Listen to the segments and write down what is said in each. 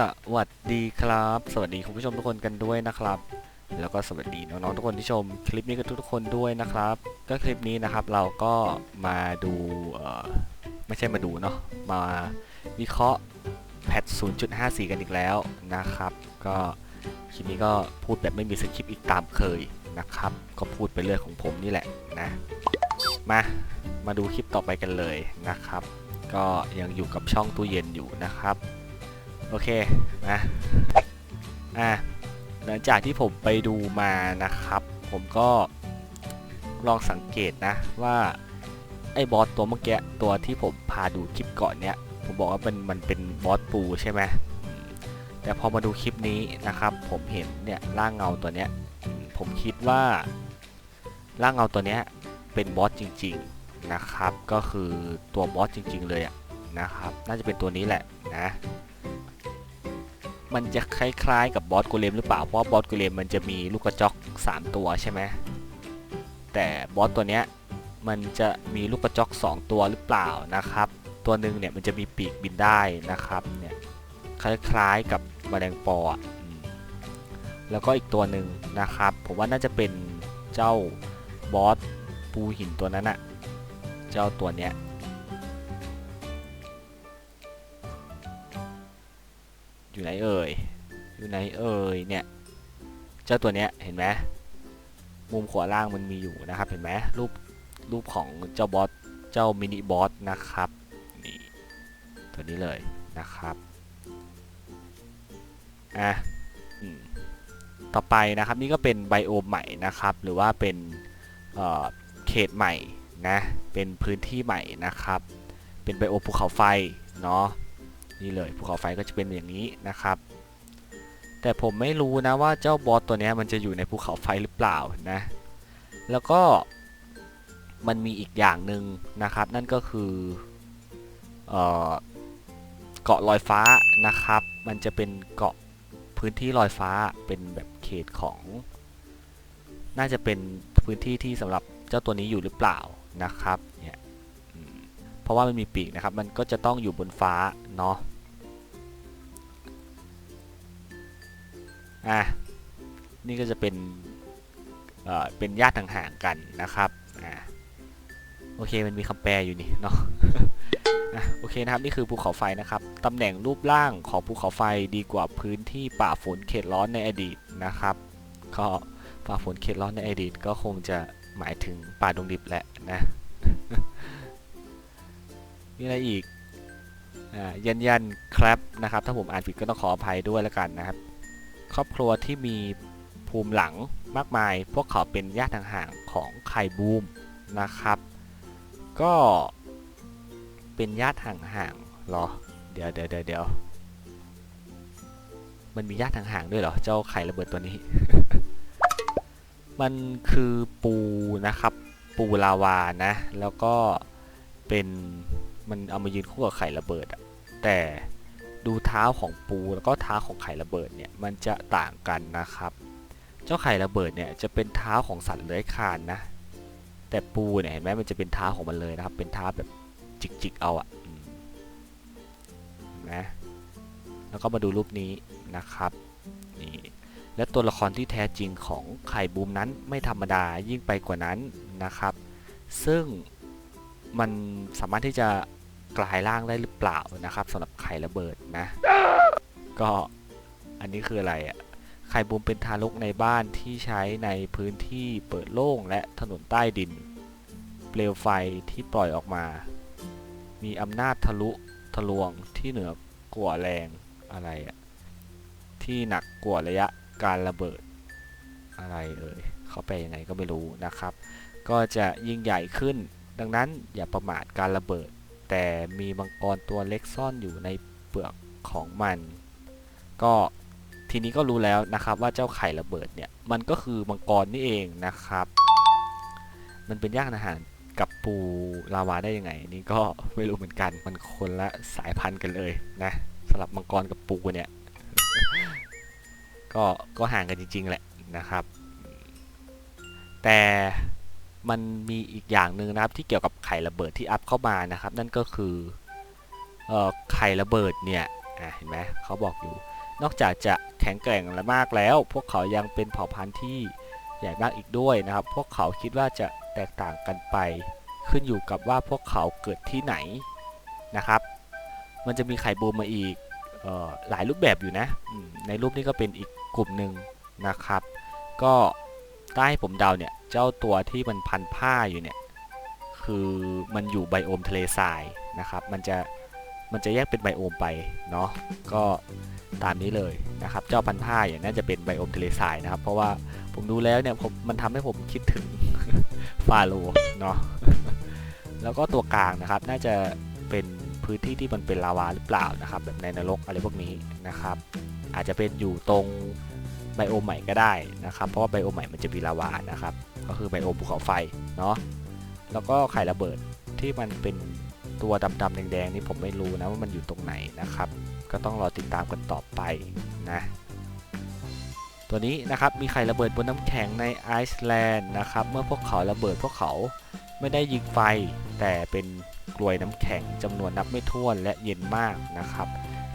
สวัสดีครับ สวัสดีคุณผู้ชมทุกคนกันด้วยนะครับ แล้วก็สวัสดีน้องๆทุกคนที่ชมคลิปนี้กันทุกๆคนด้วยนะครับ ก็คลิปนี้นะครับเราก็มาดูไม่ใช่มาดูเนาะมาวิเคราะห์แพท 0.54 กันอีกแล้วนะครับ ก็คลิปนี้ก็พูดแบบไม่มีสคริปต์อีกตามเคยนะครับ ก็พูดไปเรื่อยของผมนี่แหละนะมามาดูคลิปต่อไปกันเลยนะครับ ก็ยังอยู่กับช่องตู้เย็นอยู่นะครับ โอเคนะอะหลังจากที่ผมไปดูมานะครับ ผมก็ลองสังเกตนะว่าไอ้บอสตัวเมื่อกี้ตัวที่ผมพาดูคลิปก่อนเนี้ยผมบอกว่ามันมันเป็นบอสปูใช่ไหมแต่พอมาดูคลิปนี้นะครับ ผมเห็นเนี่ยร่างเงาตัวเนี้ยผมคิดว่าร่างเงาตัวเนี้ยเป็นบอสจริง ๆนะครับ ก็คือตัวบอสจริง ๆ เลยอะนะครับ น่าจะเป็นตัวนี้แหละนะ มันจะคล้ายๆกับบอสโกเลมหรือเปล่า เพราะบอสโกเลมมันจะมีลูกกระจอก 3 ตัวใช่ไหมแต่บอสตัวเนี้ยมันจะมีลูกกระจอก 2 ตัวหรือเปล่านะครับ ตัวหนึ่งเนี่ยมันจะมีปีกบินได้นะครับเนี่ยคล้ายๆกับแมลงปออะแล้วก็อีกตัวหนึ่งนะครับ ผมว่าน่าจะเป็นเจ้าบอสปูหินตัวนั้นอะเจ้าตัวเนี้ย อยู่ไหนเอ่ย อยู่ไหนเอ่ยเนี่ย เจ้าตัวเนี้ยเห็นไหมมุมขวาล่างมันมีอยู่นะครับ เห็นไหมรูปรูปของเจ้าบอส เจ้ามินิบอสนะครับ นี่ตัวนี้เลยนะครับ อะอต่อไปนะครับนี่ก็เป็นไบโอมใหม่นะครับ หรือว่าเป็นเเขตใหม่นะ เป็นพื้นที่ใหม่นะครับ เป็นไบโอภูเขาไฟเนาะ นี่เลยภูเขาไฟก็จะเป็นอย่างนี้นะครับ แต่ผมไม่รู้นะว่าเจ้าบอสตัวนี้มันจะอยู่ในภูเขาไฟหรือเปล่านะ แล้วก็มันมีอีกอย่างหนึ่งนะครับ นั่นก็คือเออเกาะลอยฟ้านะครับ มันจะเป็นเกาะพื้นที่ลอยฟ้าเป็นแบบเขตของ น่าจะเป็นพื้นที่ที่สำหรับเจ้าตัวนี้อยู่หรือเปล่านะครับเนี่ยเพราะว่ามันมีปีกนะครับ มันก็จะต้องอยู่บนฟ้าเนาะ อะนี่ก็จะเป็นเอ่อเป็นญาติห่างๆกันนะครับอ่าโอเคมันมีคำแปลอยู่นี่เนาะอะโอเคนะครับนี่คือภูเขาไฟนะครับตำแหน่งรูปร่างของภูเขาไฟดีกว่าพื้นที่ป่าฝนเขตร้อนในอดีตนะครับก็ป่าฝนเขตร้อนในอดีตก็คงจะหมายถึงป่าดงดิบแหละนะมีอะไรอีกอ่ายันยันครับนะครับ ถ้าผมอ่านผิดก็ต้องขออภัยด้วยแล้วกันนะครับ ครอบครัวที่มีภูมิหลังมากมาย พวกเขาเป็นญาติห่างๆของไข่บูมนะครับ ก็เป็นญาติห่างๆหรอ เดี๋ยวเดี๋ยวเดี๋ยวมันมีญาติห่างๆด้วยเหรอ เจ้าไข่ระเบิดตัวนี้ มันคือปูนะครับ ปูลาวานะ แล้วก็เป็นมันเอามายืนคู่กับไข่ระเบิดแต่ ดูเท้าของปูแล้วก็เท้าของไข่ระเบิดเนี่ยมันจะต่างกันนะครับ เจ้าไข่ระเบิดเนี่ยจะเป็นเท้าของสัตว์เลื้อยคลานนะ แต่ปูเนี่ยเห็นไหมมันจะเป็นเท้าของมันเลยนะครับ เป็นเท้าแบบจิกๆเอาอะนะแล้วก็มาดูรูปนี้นะครับนี่และตัวละครที่แท้จริงของไข่บูมนั้นไม่ธรรมดายิ่งไปกว่านั้นนะครับ ซึ่งมันสามารถที่จะ กลายร่างได้หรือเปล่านะครับสำหรับไข่ระเบิดนะ ก็อันนี้คืออะไรอะไข่บูมเป็นทารกในบ้านที่ใช้ในพื้นที่เปิดโล่งและถนนใต้ดิน เปลวไฟที่ปล่อยออกมา มีอำนาจทะลุทะลวงที่เหนือกว่าแรงอะไรอะที่หนักกว่าระยะการระเบิดอะไรเอ่ยเขาแปลยังไงก็ไม่รู้นะครับ ก็จะยิ่งใหญ่ขึ้น ดังนั้นอย่าประมาทการระเบิด แต่มีมังกรตัวเล็กซ่อนอยู่ในเปลือกของมัน ก็ทีนี้ก็รู้แล้วนะครับว่าเจ้าไข่ระเบิดเนี่ยมันก็คือมังกรนี่เองนะครับ มันเป็นย่างอาหารกับปูลาวาได้ยังไงนนี่ก็ไม่รู้เหมือนกันมันคนละสายพันธุ์กันเลยนะสำหรับมังกรกับปูเนี่ย ก็ก็ห่างกันจริง ๆ แหละนะครับ แต่ มันมีอีกอย่างหนึ่งนะครับที่เกี่ยวกับไข่ระเบิดที่อัพเข้ามานะครับ นั่นก็คือเอ่อไข่ระเบิดเนี่ยเห็นไหมเขาบอกอยู่ นอกจากจะแข็งแกร่งและมากแล้ว พวกเขายังเป็นเผ่าพันธุ์ที่ใหญ่มากอีกด้วยนะครับ พวกเขาคิดว่าจะแตกต่างกันไป ขึ้นอยู่กับว่าพวกเขาเกิดที่ไหนนะครับ มันจะมีไข่บูมมาอีกออหลายรูปแบบอยู่นะในรูปนี้ก็เป็นอีกกลุ่มหนึ่งนะครับ ก็ ถ้าให้ผมเดาเนี่ยเจ้าตัวที่มันพันผ้าอยู่เนี่ยคือมันอยู่ไบโอมทะเลทรายนะครับ มันจะมันจะแยกเป็นไบโอมไปเนาะก็ตามนี้เลยนะครับ เจ้าพันผ้าอย่างน่าจะเป็นไบโอมทะเลทรายนะครับ เพราะว่าผมดูแล้วเนี่ยผมมันทำให้ผมคิดถึงฟาโลเนาะแล้วก็ตัวกลางนะครับ น่าจะเป็นพื้นที่ที่มันเป็นลาวาหรือเปล่านะครับ แบบในนรกอะไรพวกนี้นะครับ อาจจะเป็นอยู่ตรง ไบโอมใหม่ก็ได้นะครับ เพราะว่าไบโอมใหม่มันจะมีลาวานะครับ ก็คือไบโอมภูเขาไฟเนาะ แล้วก็ไข่ระเบิดที่มันเป็นตัวดำๆแดงๆนี่ผมไม่รู้นะว่ามันอยู่ตรงไหนนะครับ ก็ต้องรอติดตามกันต่อไปนะตัวนี้นะครับมีไข่ระเบิดบนน้ำแข็งในไอซ์แลนด์นะครับเมื่อพวกเขาระเบิดพวกเขาไม่ได้ยิงไฟ แต่เป็นกลวยน้ำแข็งจำนวนนับไม่ถ้วนและเย็นมากนะครับ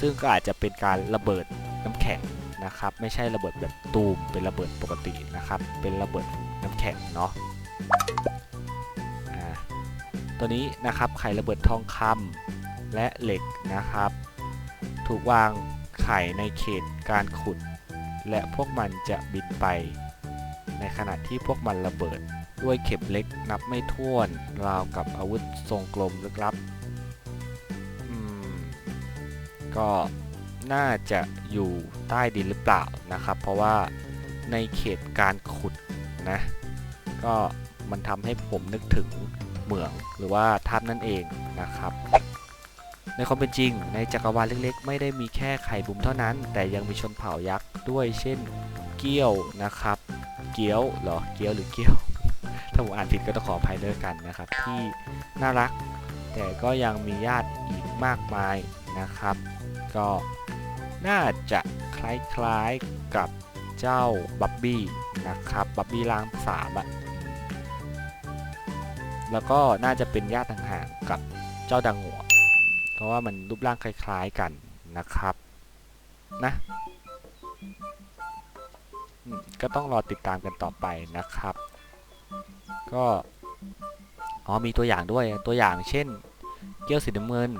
ซึ่งก็อาจจะเป็นการระเบิดน้ำแข็ง นะครับ ไม่ใช่ระเบิดแบบตูมเป็นระเบิดปกตินะครับ เป็นระเบิดน้ำแข็งเนาะตัวนี้นะครับไข่ระเบิดทองคำและเหล็กนะครับ ถูกวางไข่ในเขตการขุด และพวกมันจะบินไป ในขณะที่พวกมันระเบิดด้วยเข็มเล็กนับไม่ถ้วนราวกับอาวุธทรงกลมลึกลับ ก็ น่าจะอยู่ใต้ดินหรือเปล่านะครับ เพราะว่าในเขตการขุดนะ ก็มันทำให้ผมนึกถึงเหมืองหรือว่าถ้ำนั่นเองนะครับในความเป็นจริง ในจักรวาลเล็กๆ ไม่ได้มีแค่ไข่บุ๋มเท่านั้น แต่ยังมีชนเผ่ายักษ์ด้วยเช่นเกี้ยวนะครับ เกี้ยวเหรอเกี้ยวหรือเกี้ยว ถ้าผมอ่านผิดก็ต้องขออภัยด้วยกันนะครับ ที่น่ารัก แต่ก็ยังมีญาติอีกมากมายนะครับ ก็ น่าจะคล้ายๆกับเจ้าบับบี้นะครับบับบี้ล่างสามอะแล้วก็น่าจะเป็นญาติห่างๆกับเจ้าดังหัว เพราะว่ามันรูปร่างคล้าย ๆกันนะครับนะก็ต้องรอติดตามกันต่อไปนะครับ ก็อ๋อมีตัวอย่างด้วยตัวอย่างเช่น เกี้ยวสีน้ำเงิน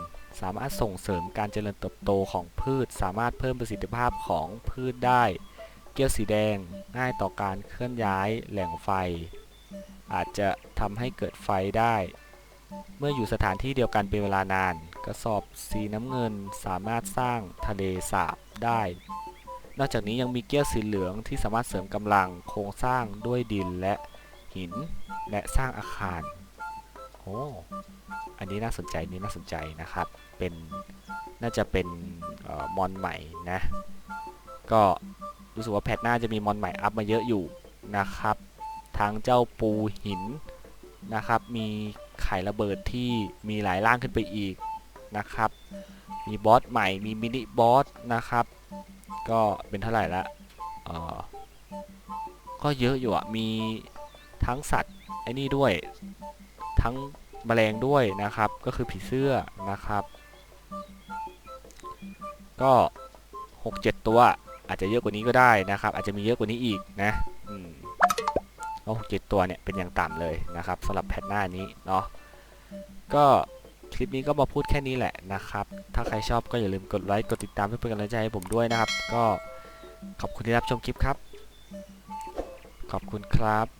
สามารถส่งเสริมการเจริญเติบโตของพืช สามารถเพิ่มประสิทธิภาพของพืชได้ เกี้ยวสีแดงง่ายต่อการเคลื่อนย้ายแหล่งไฟ อาจจะทำให้เกิดไฟได้ เมื่ออยู่สถานที่เดียวกันเป็นเวลานาน กระสอบสีน้ำเงินสามารถสร้างทะเลสาบได้ นอกจากนี้ยังมีเกี้ยวสีเหลืองที่สามารถเสริมกำลังโครงสร้างด้วยดินและหิน และสร้างอาคาร โอ้อันนี้น่าสนใจนี่น่าสนใจนะครับ เป็นน่าจะเป็นออมอนใหม่นะ ก็รู้สึกว่าแพทหน้าจะมีมอนใหม่อัพมาเยอะอยู่นะครับ ทางเจ้าปูหินนะครับ มีไข่ระเบิดที่มีหลายร่างขึ้นไปอีกนะครับ มีบอสใหม่ มีมินิบอสนะครับ ก็เป็นเท่าไหร่ละก็เยอะอยู่อะมีทั้งสัตว์ไอ้นี่ด้วย ทั้งแมลงด้วยนะครับ ก็คือผีเสื้อนะครับ ก็ 6 7 ตัว อาจจะเยอะกว่านี้ก็ได้นะครับ อาจจะมีเยอะกว่านี้อีกนะอืมก็หกเจ็ดตัวเนี่ยเป็นอย่างต่ำเลยนะครับสำหรับแพทหน้านี้เนาะก็คลิปนี้ก็มาพูดแค่นี้แหละนะครับ ถ้าใครชอบก็อย่าลืมกดไลค์กดติดตามเพื่อเป็นกำลังใจให้ผมด้วยนะครับ ก็ขอบคุณที่รับชมคลิปครับ ขอบคุณครับ